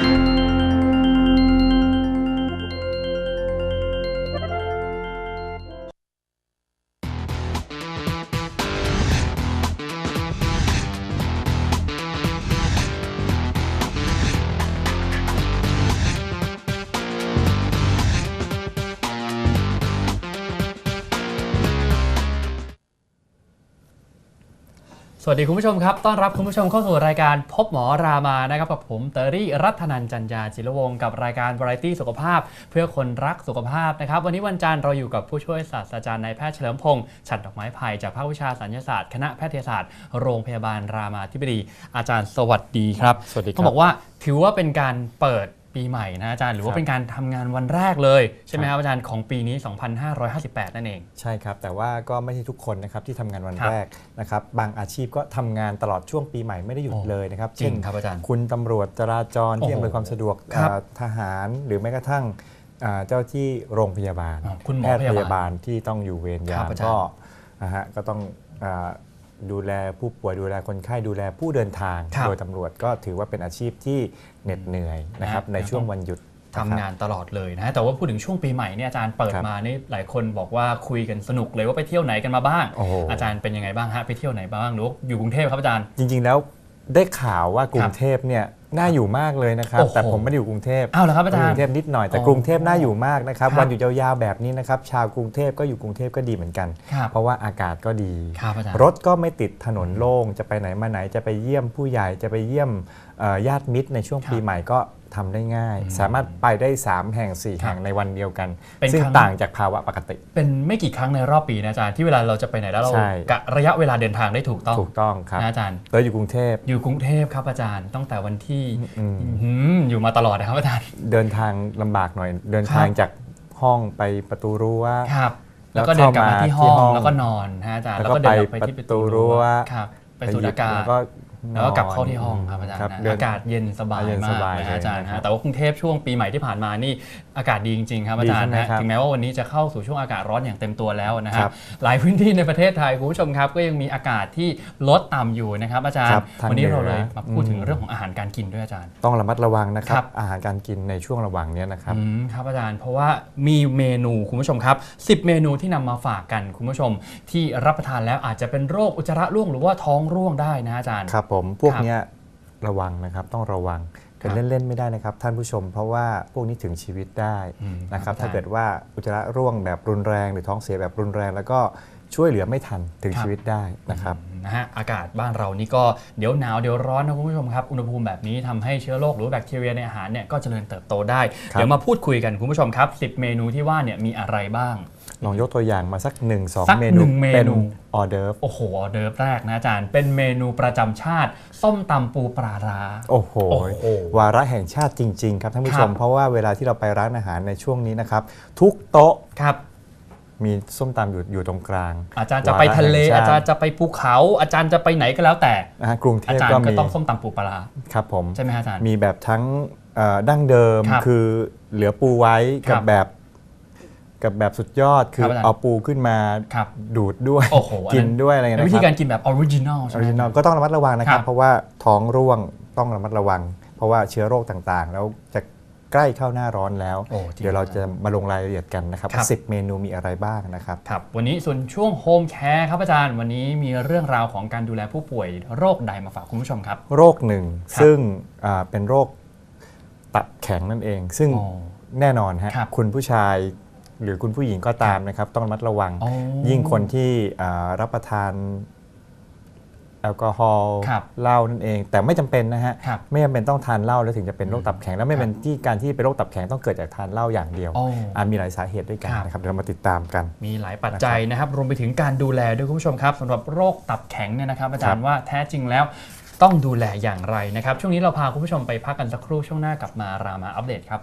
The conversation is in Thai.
Thank you. สวัสดีคุณผู้ชมครับ ต้อนรับคุณผู้ชมเข้าสู่รายการพบหมอรามานะครับกับผมเตอรี่รัตนันจันยาจิรวงศ์กับรายการวาไรตี้สุขภาพ เพื่อคนรักสุขภาพนะครับ วันนี้วันจันทร์เราอยู่กับผู้ช่วยศาสตราจารย์นายแพทย์เฉลิมพงษ์ฉัดดอกไม้ไผ่จากภาควิชาสัญญาศาสตร์คณะแพทยศาสตร์โรงพยาบาลรามาธิบดี อาจารย์สวัสดีครับสวัสดีครับต้องบอกว่าถือว่าเป็นการเปิด ปีใหม่นะอาจารย์หรือว่าครับเป็นการทำงานวันแรกเลยใช่ไหมคครับรับอาจารย์ของปีนี้ 2558 นั่นเอง ใช่ครับ แต่ว่าก็ไม่ใช่ทุกคนนะครับที่ทำงานวันครับแรกนะครับบางอาชีพก็ทำงานตลอดช่วงปีใหม่ไม่ได้หยุดโอ้เลยนะครับจริงครับอาจารย์คุณตำรวจจราจรที่โอ้โหอำนวยความสะดวกครับอ่าทหารหรือแม้กระทั่งอ่าเจ้าที่โรงพยาบาลอ๋อคุณหมอแพทย์พพยาบาลยาบาลที่ต้องอยู่เวรคยารับมอาจารย์ก็นะฮะก็ต้องอา ดูแลผู้ป่วยดูแลคนไข้ดูแลผู้เดินทาง ครับโดยตำรวจก็ถือว่าเป็นอาชีพที่เหน็ดเหนื่อยนะครับนะในช่วงต้องวันหยุดทำงานตลอดเลยนะแต่ว่าพูดถึงช่วงปีใหม่เนี่ยอาจารย์เปิดครับมานี่หลายคนบอกว่าคุยกันสนุกเลยว่าไปเที่ยวไหนกันมาบ้าง โอ้โห อาจารย์เป็นยังไงบ้างฮะไปเที่ยวไหนบ้างหรือว่าอยู่กรุงเทพครับอาจารย์ จริงๆแล้วได้ข่าวว่ากรุงเทพเนี่ย น่าอยู่มากเลยนะครับ โอ้โหแต่ผมไม่ได้อยู่กรุงเทพอ้าวเหรอครับอาจารกย์รุงเทพนิดหน่อยแต่อ๋อกรุงเทพน่าอยู่มากนะครับครับวันหยุดยาวๆแบบนี้นะครับชาวกรุงเทพก็อยู่กรุงเทพก็ดีเหมือนกัน ครับเพราะว่าอากาศก็ดี ครับอาจารย์รถก็ไม่ติดถนนโล่งจะไปไหนมาไหนจะไปเยี่ยมผู้ใหญ่จะไปเยี่ยมเอ่อญาติมิตรในช่วงครับปีใหม่ก็ ทำได้ง่ายอืมสามารถไปได้ 3 แห่ง4ครับแห่งในวันเดียวกันเป็นซึ่งครั้งต่างจากภาวะปกติ เป็นไม่กี่ครั้งในรอบปีนะอาจารย์ที่เวลาเราจะไปไหนแล้วเราใช่กะระยะเวลาเดินทางได้ถูกต้องถูกต้องครับนะอาจารย์เราอยู่กรุงเทพอยู่กรุงเทพครับอาจารย์ตั้งแต่วันที่อืมอื้อหืออยู่มาตลอดนะครับอาจารย์เดินทางลำบากหน่อย เดินทางจากห้องไปประตูรั้วครับแล้แล้ววก็เดินกลับมาเข้ามาที่ที่ห้องห้องแล้วก็นอนนะอาจารย์แล้แล้ววก็ก็เดินออกไปไปที่ประตูประตูรั้รั้ววครับไปสูดอากาศแล้วก็ แล้วก็กลับนอนเข้าที่ห้องครับอาจารย์ครับนะเดินอากาศเย็นสบายเย็นมาสกบายนะเลยอาจารย์นะครับฮะแต่ว่ากรุงเทพช่วงปีใหม่ที่ผ่านมานี่อากาศดีจริงๆครับอาจารย์ดีใช่ไหมนะครับถึงแม้ว่าวันนี้จะเข้าสู่ช่วงอากาศร้อนอย่างเต็มตัวแล้วนะคครัรับบหลายพื้นที่ในประเทศไทยคุณผู้ชมครับก็ยังมีอากาศที่ลดต่ำอยู่นะครับอาจารย์ครับทางวันนี้เราเหนือเลยมาพูดถึงอืมเรื่องของอาหารการกินด้วยอาจารย์ ต้องระมัดระวังนะคครัรับบอาหารการกินในช่วงระหว่างเนี้ยนะครับอืมครับอาจารย์เพราะว่ามีเมนูคุณผู้ชมครับ 10 เมนูที่นำมาฝากกันคุณผู้ชม ที่รับประทานแล้วอาจจะเป็นโรคอุจจาระร่วงหรือว่าท้องร่วงได้นะอาจารย์ครับผมพวกครับเนี้ยระวังนะครับต้องระวังครัเป็นบเล่น ๆ ไม่ได้นะครับ ท่านผู้ชม เพราะว่าพวกนี้ถึงชีวิตได้อืมนะครับครับถ้าเกิดว่าอุจจาระร่วงแบบรุนแรง หรือท้องเสียแบบรุนแรง แล้วก็ช่วยเหลือไม่ทันถึงครับชีวิตได้นะครับนะฮะอากาศบ้านเรานี่ก็เดี๋ยวหนาวเดี๋ยวร้อนนะคุณผู้ชมครับ อุณหภูมิแบบนี้ทำให้เชื้อโรคหรือว่าแบคทีเรียในอาหารเนี่ยก็เจริญเติบโตได้ครับเดี๋ยวมาพูดคุยกันคุณผู้ชมครับ 10 เมนูที่ว่าเนี่ยมีอะไรบ้าง ลองยกตัวอย่างมาสัก 1 สัก2 เมนูหนึ่งเมนู เป็นออเดิร์ฟโอ้โหออเดิร์ฟแรกนะอาจารย์ เป็นเมนูประจำชาติ ส้มตำปูปลาร้า โอ้โห โอ้โหวาระแห่งชาติจริง ๆ ครับท่านผู้ชม ครับ เพราะว่าเวลาที่เราไปร้านอาหารในช่วงนี้นะครับ ทุกโต๊ะครับ มีส้มตำอยู่อยู่ตรงกลางอาจารย์จะไปทะเลวาระแห่งชาติอาจารย์จะไปภูเขา อาจารย์จะไปไหนก็แล้วแต่ นะฮะกรุงเทอาพจารย์ก็ก็มีต้องส้มตำปูปลาร้าครับผม ใช่ไหมฮะอาจารย์ มีแบบทั้งเอ่อดั้งเดิมครับคือเหลือปูไว้ครักับบแบบ กับแบบสุดยอดคือครับอาจารย์เอาปูขึ้นมาครับดูดด้วยโอ้โหอันนั้น กินด้วยอะไรเป็นนะวิคธีรับการกินแบบออริจินอลอใช่อไหม ริจินอลก็ต้องระมัดระวังนะครัครับบ เพราะว่าท้องร่วงต้องระมัดระวัง เพราะว่าเชื้อโรคต่างๆ แล้วจะใกล้เข้าหน้าร้อนแล้ว โอ้จริงเดี๋ยวเราจะมาลงรายละเอียดกันนะครับครับ ว่าสิบเมนูมีอะไรบ้างนะครับ ครับวันนี้ส่วนช่วงโฮมแคร์ครับอาจารย์วันนี้มีเรื่องราวของการดูแลผู้ป่วยโรคใดมาฝากคุณผู้ชมครับ โรคหนึ่งครับซึ่งอ่าเป็นโรคตับแข็งนั่นเอง ซึ่งอ๋อแน่นอนฮะครับ คุณผู้ชาย หรือคุณผู้หญิงก็ตามนะครับ ต้องระมัดระวังอ๋อยิ่งคนที่อ่ารับประทานแอลกอฮอล์ครับเหล้านั่นเอง แต่ไม่จำเป็นนะฮะครับไม่จำเป็นต้องทานเหล้าแล้วถึงจะเป็นโรคตับแข็ง และไม่ครับเป็นที่การที่เป็นโรคตับแข็งต้องเกิดจากทานเหล้าอย่างเดียวโอ้อาจมีหลายสาเหตุด้วยกันครับนะครับเดี๋ยวเรามาติดตามกัน มีหลายปัจจัยนะครับ รวมไปถึงการดูแลด้วยคุณผู้ชมครับสำหรับโรคตับแข็งเนี่ยนะครับอาจารย์ว่าแท้จริงแล้วต้องดูแลอย่างไรนะครับ ช่วงนี้เราพาคุณผู้ชมไปพักกันสักครู่ช่วงหน้ากลับมารามาอัปเดตครับ